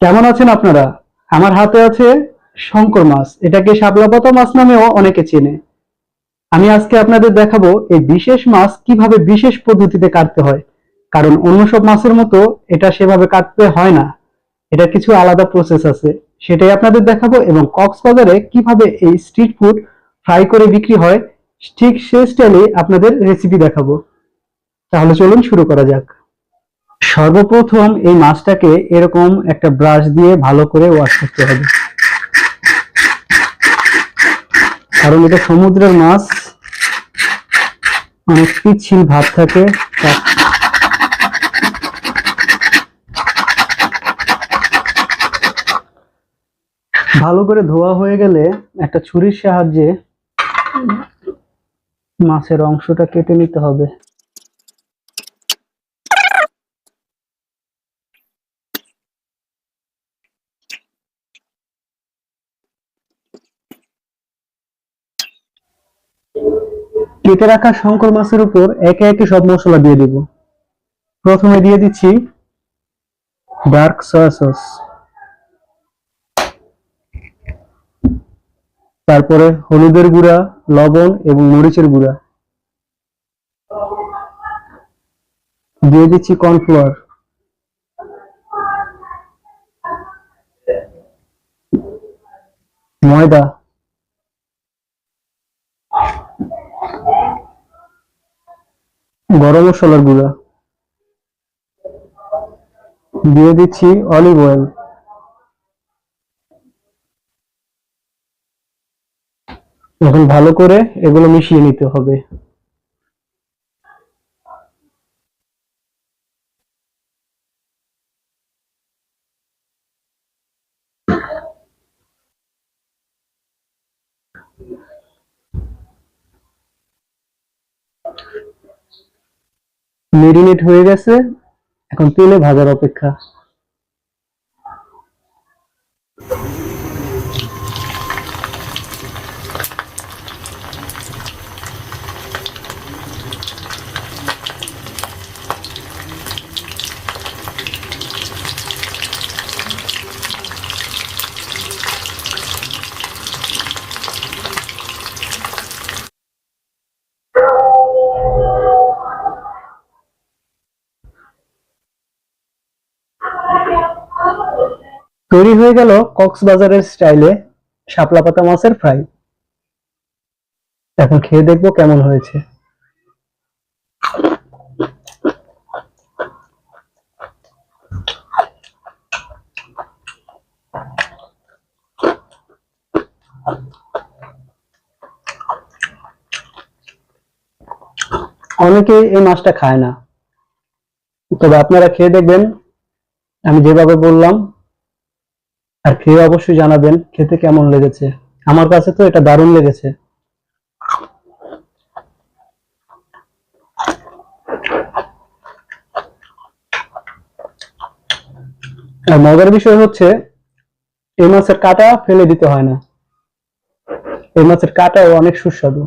কেমন আছেন আপনারা? আমার হাতে আছে শঙ্কর মাছ। এটাকে শাপলাপাতা মাছ নামেও অনেকে চেনে। আমি আজকে আপনাদের দেখাবো এই বিশেষ মাছ কীভাবে বিশেষ পদ্ধতিতে কাটতে হয়। কারণ অন্য সব মাছের মতো এটা সেভাবে কাটতে হয় না। এটা কিছু আলাদা প্রসেস আছে। সেটাই আপনাদের দেখাবো এবং কক্সবাজারে কীভাবে এই স্ট্রিট ফুড ফ্রাই করে বিক্রি হয়, ঠিক সেই স্টাইলে আপনাদের রেসিপি দেখাবো। তাহলে চলুন শুরু করা যাক। সর্বপ্রথম এই মাছটাকে এরকম একটা ব্রাশ দিয়ে ভালো করে ওয়াশ করতে হবে। কারণ এটা সমুদ্রের মাছ, অনেক পিচ্ছিল ভাব থাকে ভালো করে ধোয়া হয়ে গেলে একটা ছুরির সাহায্যে মাছের অংশটা কেটে নিতে হবে। কেটে রাখা শঙ্কর মাছের উপর একে একে সব মশলা দিয়ে দিব। প্রথমে দিয়ে দিচ্ছি ডার্ক সয়া সস। তারপরে হলুদের গুঁড়া, লবণ এবং মরিচের গুঁড়া। দিয়ে দিচ্ছি কর্নফ্লাওয়ার। ময়দা। গরম মশলার গুঁড়া। দিয়ে দিচ্ছি অলিভ অয়েল এখন ভালো করে এগুলো মিশিয়ে নিতে হবে। মেরিনেট হয়ে গেছে। এখন তেলে ভাজার অপেক্ষা। তৈরি হয়ে গেল কক্সবাজারের স্টাইলে শাপলা পাতা মাছের ফ্রাই। এখন খেয়ে দেখব কেমন হয়েছে। অনেকে এই মাছটা খায় না। তবে আপনারা খেয়ে দেখবেন। আমি যেভাবে বললাম আর খেয়ে অবশ্যই জানাবেন খেতে কেমন লেগেছে। আমার কাছে তো এটা দারুণ লেগেছে। আর মজার বিষয় হচ্ছে, এই মাছের কাঁটা ফেলে দিতে হয় না। এই মাছের কাঁটাও অনেক সুস্বাদু।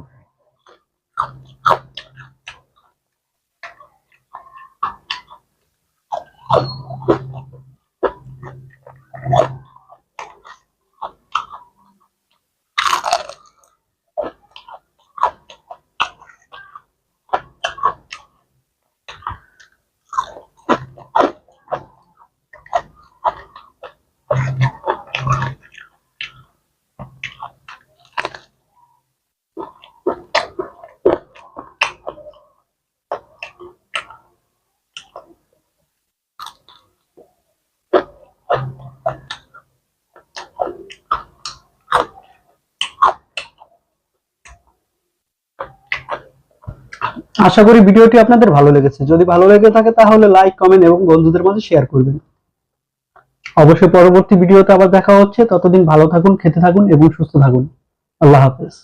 আশা করি ভিডিওটি আপনাদের ভালো লেগেছে। যদি ভালো লেগে থাকে তাহলে লাইক কমেন্ট এবং বন্ধুদের মাঝে শেয়ার করবেন। অবশ্যই পরবর্তী ভিডিওতে আবার দেখা হচ্ছে। ততদিন ভালো থাকুন, খেতে থাকুন এবং সুস্থ থাকুন। আল্লাহ হাফেজ।